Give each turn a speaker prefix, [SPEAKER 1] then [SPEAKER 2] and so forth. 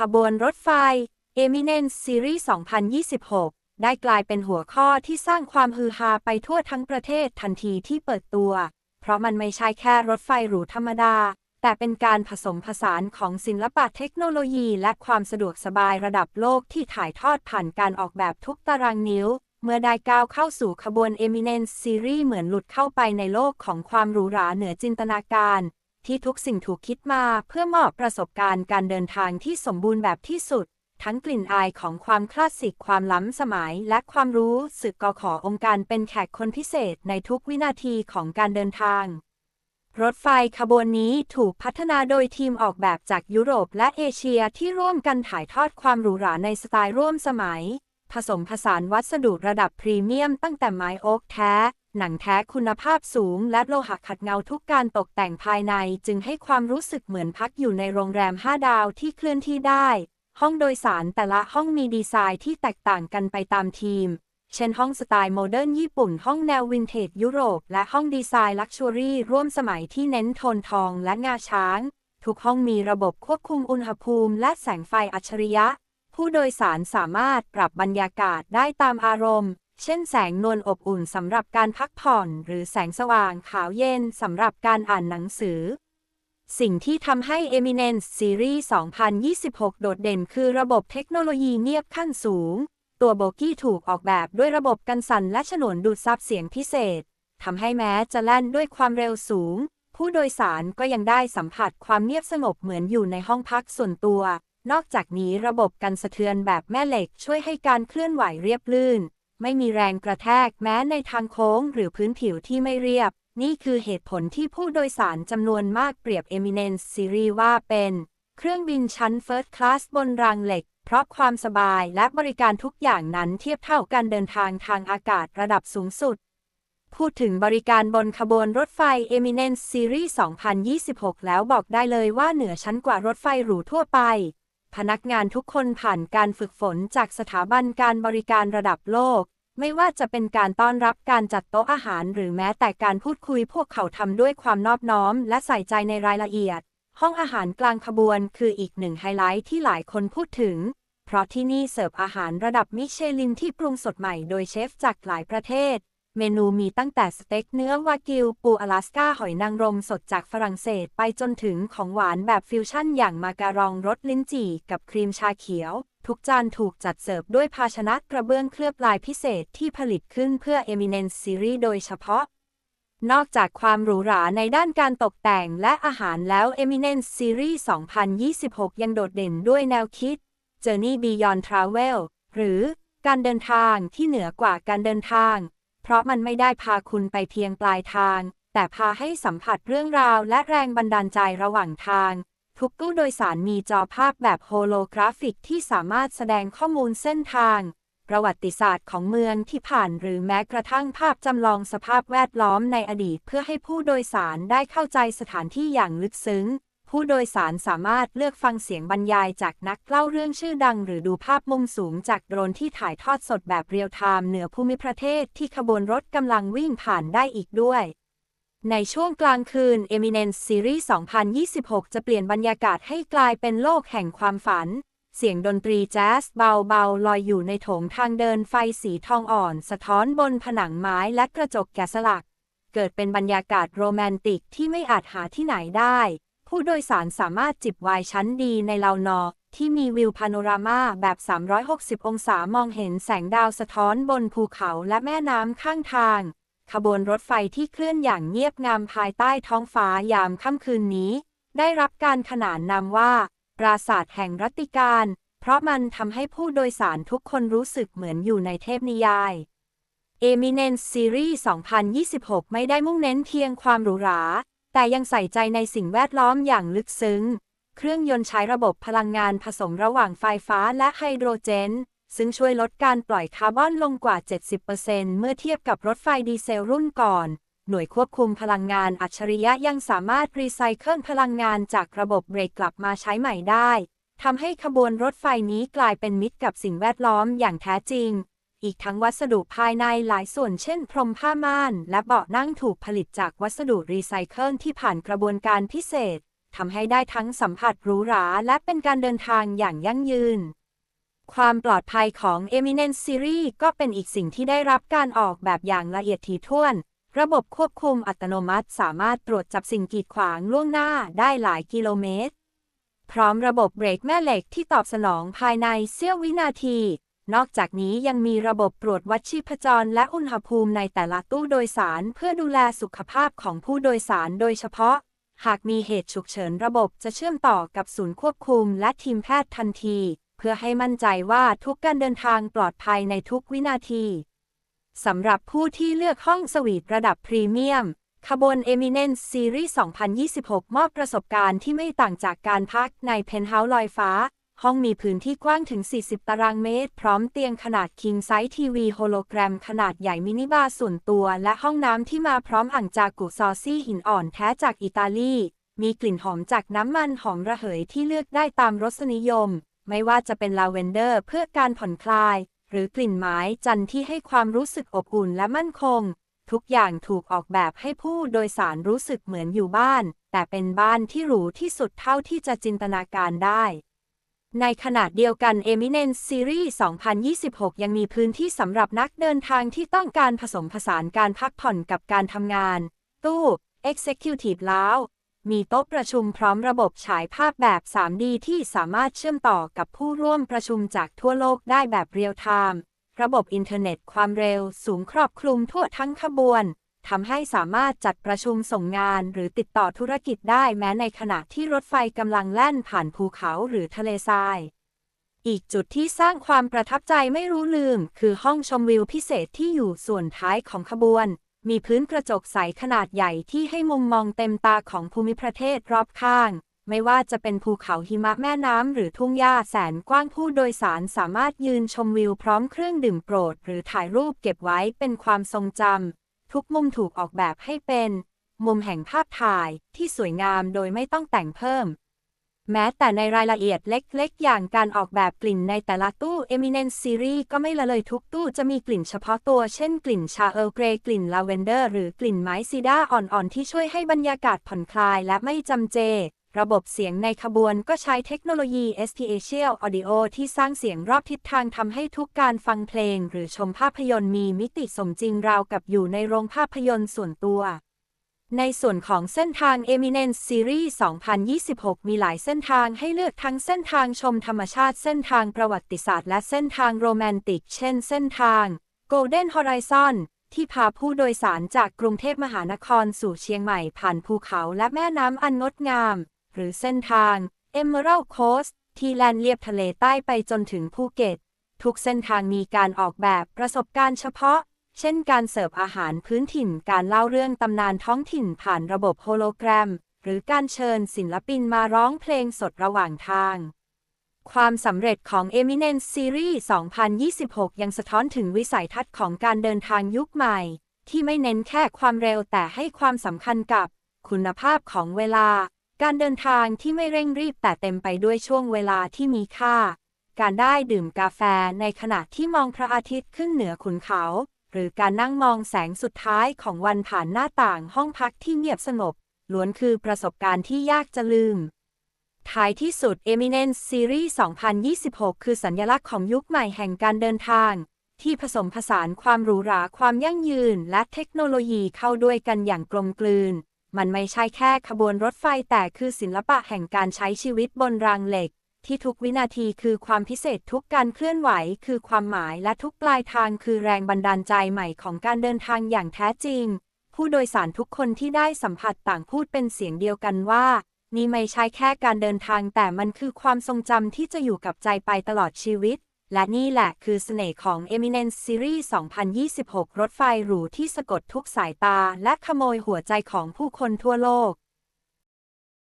[SPEAKER 1] ขบวนรถไฟ Eminence Series 2026 ได้กลายเป็นหัวข้อที่สร้างความฮือฮาไปทั่วทั้งประเทศทันทีที่เปิดตัว เพราะมันไม่ใช่แค่รถไฟหรูธรรมดา แต่เป็นการผสมผสานของศิลปะเทคโนโลยีและความสะดวกสบายระดับโลกที่ถ่ายทอดผ่านการออกแบบทุกตารางนิ้ว เมื่อได้ก้าวเข้าสู่ขบวน Eminence Series เหมือนหลุดเข้าไปในโลกของความหรูหราเหนือจินตนาการ ที่ทุกสิ่งถูกคิดมาเพื่อมอบประสบการณ์การเดินทางที่สมบูรณ์แบบที่สุด ทั้งกลิ่นอายของความคลาสสิกความล้ำสมัย และความรู้สึกกอขอองค์การเป็นแขกคนพิเศษในทุกวินาทีของการเดินทาง รถไฟขบวนนี้ถูกพัฒนาโดยทีมออกแบบจากยุโรปและเอเชียที่ร่วมกันถ่ายทอดความหรูหราในสไตล์ร่วมสมัย ผสมผสานวัสดุระดับพรีเมียมตั้งแต่ไม้โอ๊กแท้ หนังแท้คุณภาพสูง และโลหะขัดเงาทุกการตกแต่งภายใน จึงให้ความรู้สึกเหมือนพักอยู่ในโรงแรม 5 ดาวที่เคลื่อนที่ได้ ห้องโดยสารแต่ละห้องมีดีไซน์ที่แตกต่างกันไปตามทีม เช่นห้องสไตล์โมเดิร์นญี่ปุ่น ห้องแนววินเทจยุโรป และห้องดีไซน์ลักชัวรี่ร่วมสมัยที่เน้นโทนทองและงาช้าง ทุกห้องมีระบบควบคุมอุณหภูมิ และแสงไฟอัจฉริยะ ผู้โดยสารสามารถปรับบรรยากาศได้ตามอารมณ์ เช่นแสงนวลอบอุ่นสำหรับการพักผ่อน หรือแสงสว่างขาวเย็นสำหรับการอ่านหนังสือ สิ่งที่ทำให้ Eminence Series 2026 โดดเด่นคือระบบเทคโนโลยีเงียบขั้นสูง ตัวโบกี้ถูกออกแบบด้วยระบบกันสั่นและฉนวนดูดซับเสียงพิเศษทำให้แม้จะแล่นด้วยความเร็วสูง ผู้โดยสารก็ยังได้สัมผัสความเงียบสงบเหมือนอยู่ในห้องพักส่วนตัว นอกจากนี้ระบบกันสะเทือนแบบแม่เหล็กช่วยให้การเคลื่อนไหวเรียบลื่น ไม่มีแรงกระแทกแม้ในทางโค้งหรือพื้นผิวที่ไม่เรียบ นี่คือเหตุผลที่ผู้โดยสารจำนวนมากเปรียบ Eminence Series ว่าเป็น เครื่องบินชั้น First Class บนรางเหล็ก เพราะความสบายและบริการทุกอย่างนั้นเทียบเท่าการเดินทางทางอากาศระดับสูงสุด พูดถึงบริการบนขบวนรถไฟ Eminence Series 2026 แล้วบอกได้เลยว่าเหนือชั้นกว่ารถไฟหรูทั่วไป พนักงานทุกคนผ่านการฝึกฝนจากสถาบันการบริการระดับโลก ไม่ว่าจะเป็นการต้อนรับการจัดโต๊ะอาหาร หรือแม้แต่การพูดคุยพวกเขาทำด้วยความนอบน้อม และใส่ใจในรายละเอียด ห้องอาหารกลางขบวนคืออีกหนึ่งไฮไลท์ที่หลายคนพูดถึง เพราะที่นี่เสิร์ฟอาหารระดับมิชลินที่ปรุงสดใหม่โดยเชฟจากหลายประเทศ เมนูมีตั้งแต่สเต็กเนื้อวากิว ปูอลาสก้าหอยนางรมสดจากฝรั่งเศสไปจนถึงของหวานแบบฟิวชั่นอย่างมาการองรสลิ้นจี่ กับครีมชาเขียว ทุกจานถูกจัดเสิร์ฟด้วยภาชนะกระเบื้องเคลือบลายพิเศษที่ผลิตขึ้นเพื่อ Eminence Series โดยเฉพาะ นอกจากความหรูหราในด้านการตกแต่งและอาหารแล้ว Eminence Series 2026 ยังโดดเด่นด้วยแนวคิด Journey Beyond Travel หรือการเดินทางที่เหนือกว่าการเดินทาง เพราะมันไม่ได้พาคุณไปเพียงปลายทาง แต่พาให้สัมผัสเรื่องราวและแรงบันดาลใจระหว่างทาง ทุกตู้โดยสารมีจอภาพแบบโฮโลกราฟิกที่สามารถแสดงข้อมูลเส้นทาง ประวัติศาสตร์ของเมืองที่ผ่านหรือแม้กระทั่งภาพจำลองสภาพแวดล้อมในอดีต เพื่อให้ผู้โดยสารได้เข้าใจสถานที่อย่างลึกซึ้ง ผู้โดยสารสามารถเลือกฟังเสียงบรรยายจากนักเล่าเรื่องชื่อดัง หรือดูภาพมุมสูงจากโดรนที่ถ่ายทอดสดแบบเรียลไทม์เหนือภูมิประเทศที่ขบวนรถกำลังวิ่งผ่านได้อีกด้วย ในช่วงกลางคืน Eminence Series 2026 จะเปลี่ยนบรรยากาศให้กลายเป็นโลกแห่งความฝัน เสียงดนตรีแจ๊สเบาๆลอยอยู่ในโถงทางเดินไฟสีทองอ่อน สะท้อนบนผนังไม้และกระจกแกะสลัก เกิดเป็นบรรยากาศโรแมนติกที่ไม่อาจหาที่ไหนได้ ผู้โดยสารสามารถจิบไวน์ชั้นดีในลาวนอ ที่มีวิวพาโนรามาแบบ 360 องศามองเห็นแสงดาวสะท้อนบนภูเขาและแม่น้ำข้างทาง ขบวนรถไฟที่เคลื่อนอย่างเงียบงามภายใต้ท้องฟ้ายามค่ำคืนนี้ ได้รับการขนานนามว่า ปราสาทแห่งรัตติการ เพราะมันทำให้ผู้โดยสารทุกคนรู้สึกเหมือนอยู่ในเทพนิยาย Eminence Series 2026 ไม่ได้มุ่งเน้นเพียงความหรูหรา แต่ยังใส่ใจในสิ่งแวดล้อมอย่างลึกซึ้ง เครื่องยนต์ใช้ระบบพลังงานผสมระหว่างไฟฟ้าและไฮโดรเจน ซึ่งช่วยลดการปล่อยคาร์บอนลงกว่า 70%เมื่อเทียบกับรถไฟดีเซลรุ่นก่อน หน่วยควบคุมพลังงานอัจฉริยะยังสามารถรีไซเคิลพลังงานจากระบบเบรกกลับมาใช้ใหม่ได้ทำให้ขบวนรถไฟนี้กลายเป็นมิตรกับสิ่งแวดล้อมอย่างแท้จริง อีกทั้งวัสดุภายในหลายส่วนเช่น พรมผ้าม่าน และเบาะนั่งถูกผลิตจากวัสดุรีไซเคิลที่ผ่านกระบวนการพิเศษทำให้ได้ทั้งสัมผัสหรูหราและเป็นการเดินทางอย่างยั่งยืน ความปลอดภัยของ Eminence Series ก็เป็นอีกสิ่งที่ได้รับการออกแบบอย่างละเอียดถี่ถ้วน ระบบควบคุมอัตโนมัติสามารถตรวจจับสิ่งกีดขวางล่วงหน้าได้หลายกิโลเมตร พร้อมระบบเบรกแม่เหล็กที่ตอบสนองภายในเสี้ยววินาที นอกจากนี้ยังมีระบบตรวจวัดชีพจรและอุณหภูมิในแต่ละตู้โดยสาร เพื่อดูแลสุขภาพของผู้โดยสารโดยเฉพาะ หากมีเหตุฉุกเฉินระบบจะเชื่อมต่อกับศูนย์ควบคุมและทีมแพทย์ทันที เพื่อให้มั่นใจว่าทุกการเดินทางปลอดภัยในทุกวินาทีสำหรับผู้ที่เลือกห้องสวีทระดับพรีเมียมขบวน Eminence Series 2026 มอบประสบการณ์ที่ไม่ต่างจากการพักในเพนท์เฮาส์ลอยฟ้า ห้องมีพื้นที่กว้างถึง 40 ตารางเมตร พร้อมเตียงขนาด King Size TV โฮโลแกรมขนาดใหญ่มินิบาร์ส่วนตัว และห้องน้ำที่มาพร้อมอ่างจากุซอซี่หินอ่อนแท้จากอิตาลี มีกลิ่นหอมจากน้ำมันหอมระเหยที่เลือกได้ตามรสนิยม ไม่ว่าจะเป็นลาเวนเดอร์เพื่อการผ่อนคลาย หรือกลิ่นไม้จันทร์ที่ให้ความรู้สึกอบอุ่นและมั่นคง ทุกอย่างถูกออกแบบให้ผู้โดยสารรู้สึกเหมือนอยู่บ้าน แต่เป็นบ้านที่หรูที่สุดเท่าที่จะจินตนาการได้ ในขณะเดียวกัน Eminence Series 2026 ยังมีพื้นที่สำหรับนักเดินทางที่ต้องการผสมผสานการพักผ่อนกับการทำงาน ตู้ Executive Lounge มีโต๊ะประชุมพร้อมระบบฉายภาพแบบ 3D ที่สามารถเชื่อมต่อกับผู้ร่วมประชุมจากทั่วโลกได้แบบเรียลไทม์ ระบบอินเทอร์เน็ตความเร็วสูงครอบคลุมทั่วทั้งขบวน ทำให้สามารถจัดประชุมส่งงานหรือติดต่อธุรกิจได้แม้ในขณะที่รถไฟกำลังแล่นผ่านภูเขาหรือทะเลทราย อีกจุดที่สร้างความประทับใจไม่รู้ลืม คือห้องชมวิวพิเศษที่อยู่ส่วนท้ายของขบวน มีพื้นกระจกใสขนาดใหญ่ที่ให้มุมมองเต็มตาของภูมิประเทศรอบข้าง ไม่ว่าจะเป็นภูเขาหิมะแม่น้ำหรือทุ่งหญ้าแสนกว้างผู้โดยสารสามารถยืนชมวิวพร้อมเครื่องดื่มโปรด หรือถ่ายรูปเก็บไว้เป็นความทรงจำ ทุกมุมถูกออกแบบให้เป็น มุมแห่งภาพถ่ายที่สวยงามโดยไม่ต้องแต่งเพิ่ม แม้แต่ในรายละเอียดเล็กๆ อย่างการออกแบบกลิ่นในแต่ละตู้ Eminence Series ก็ไม่ละเลยทุกตู้จะมีกลิ่นเฉพาะตัว เช่นกลิ่นชาเออร์เกรย์กลิ่นลาเวนเดอร์ หรือกลิ่นไม้ซีดาอ่อนๆ ที่ช่วยให้บรรยากาศผ่อนคลายและไม่จำเจ ระบบเสียงในขบวนก็ใช้เทคโนโลยี Spatial Audio ที่สร้างเสียงรอบทิศทางทำให้ทุกการฟังเพลง หรือชมภาพยนตร์มีมิติสมจริงราวกับอยู่ในโรงภาพยนตร์ส่วนตัว ในส่วนของเส้นทาง Eminence Series 2026 มีหลายเส้นทางให้เลือกทั้งเส้นทางชมธรรมชาติเส้นทางประวัติศาสตร์ และเส้นทางโรแมนติก เช่น เส้นทาง Golden Horizon ที่พาผู้โดยสารจากกรุงเทพมหานครสู่เชียงใหม่ผ่านภูเขาและแม่น้ำอันงดงาม หรือเส้นทาง Emerald Coast ที่แลนเลียบทะเลใต้ไปจนถึงภูเก็ต ทุกเส้นทางมีการออกแบบประสบการณ์เฉพาะ เช่นการเสิร์ฟอาหารพื้นถิ่นการเล่าเรื่องตำนานท้องถิ่นผ่านระบบโฮโลแกรม หรือการเชิญศิลปินมาร้องเพลงสดระหว่างทางความสำเร็จของ Eminence Series 2026 ยังสะท้อนถึงวิสัยทัศน์ของการเดินทางยุคใหม่ ที่ไม่เน้นแค่ความเร็วแต่ให้ความสำคัญกับ คุณภาพของเวลา การเดินทางที่ไม่เร่งรีบแต่เต็มไปด้วยช่วงเวลาที่มีค่า การได้ดื่มกาแฟในขณะที่มองพระอาทิตย์ขึ้นเหนือขุนเขา หรือการนั่งมองแสงสุดท้ายของวันผ่านหน้าต่างห้องพักที่เงียบสงบ ล้วนคือประสบการณ์ที่ยากจะลืม ท้ายที่สุด Eminence Series 2026 คือสัญลักษณ์ของยุคใหม่แห่งการเดินทาง ที่ผสมผสานความหรูหราความยั่งยืน และเทคโนโลยีเข้าด้วยกันอย่างกลมกลืน มันไม่ใช่แค่ขบวนรถไฟแต่คือศิลปะแห่งการใช้ชีวิตบนรางเหล็ก ที่ทุกวินาทีคือความพิเศษทุกการเคลื่อนไหว คือความหมายและทุกปลายทางคือแรงบันดาลใจใหม่ของการเดินทางอย่างแท้จริง ผู้โดยสารทุกคนที่ได้สัมผัสต่างพูดเป็นเสียงเดียวกันว่า นี่ไม่ใช่แค่การเดินทางแต่มันคือความทรงจำที่จะอยู่กับใจไปตลอดชีวิต และนี่แหละคือเสน่ห์ของ Eminence Series 2026 รถไฟหรูที่สะกดทุกสายตา และขโมยหัวใจของผู้คนทั่วโลก